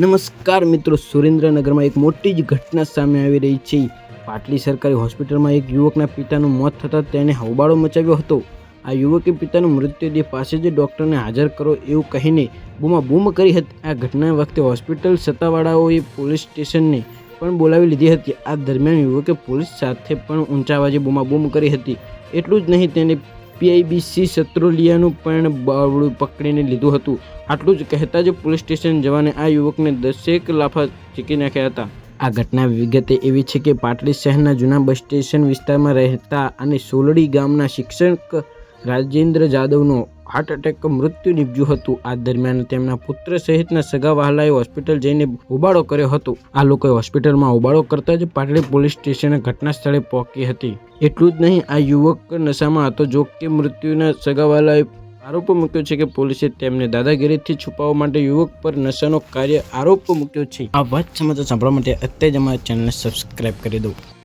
નમસ્કાર મિત્રો, સુરેન્દ્રનગરમાં એક મોટી જ ઘટના સામે આવી રહી છે. પાટલી સરકારી હોસ્પિટલમાં એક યુવકના પિતાનું મોત થતાં તેણે હોબાળો મચાવ્યો હતો. આ યુવકે પિતાનું મૃત્યુદેહ પાસે જ ડૉક્ટરને હાજર કરો એવું કહીને બૂમા બૂમ કરી હતી. આ ઘટના વખતે હોસ્પિટલ સત્તાવાળાઓએ પોલીસ સ્ટેશનને પણ બોલાવી લીધી હતી. આ દરમિયાન યુવકે પોલીસ સાથે પણ ઊંચા અવાજે બૂમાબૂમ કરી હતી. એટલું જ નહીં, તેને પીઆઈબીસી શત્રુલિયાનું પણ બાવડું પકડીને લીધું હતું. આટલું જ કહેતા જ પોલીસ સ્ટેશન જવાને આ યુવકને દસેક લાફા ચીકી નાખ્યા હતા. આ ઘટના વિગતે એવી છે કે પાટડી શહેરના જૂના બસ સ્ટેશન વિસ્તારમાં રહેતા અને સોલડી ગામના શિક્ષક રાજેન્દ્ર જાદવનો હાર્ટ એટેક મૃત્યુ નીપજ્યું હતું. આ દરમિયાન તેમના પુત્ર સહિતના સગા વહાલાએ હોસ્પિટલ જઈને ઉબાળો કર્યો હતો. આ લોકોએ હોસ્પિટલમાં ઉબાળો કરતા જ પાટડી પોલીસ સ્ટેશને ઘટના સ્થળે પહોંચી હતી. એટલું જ નહીં, આ યુવક નશામાં હતો. જો કે મૃત્યુના સગાવાલાએ આરોપ મૂક્યો છે કે પોલીસે તેમને દાદાગીરીથી છુપાવવા માટે યુવક પર નશાનો કાર્ય આરોપ મૂક્યો છે. આ વાત સમાચાર સાંભળવા માટે અત્યારે જ અમારા ચેનલને સબસ્ક્રાઈબ કરી દો.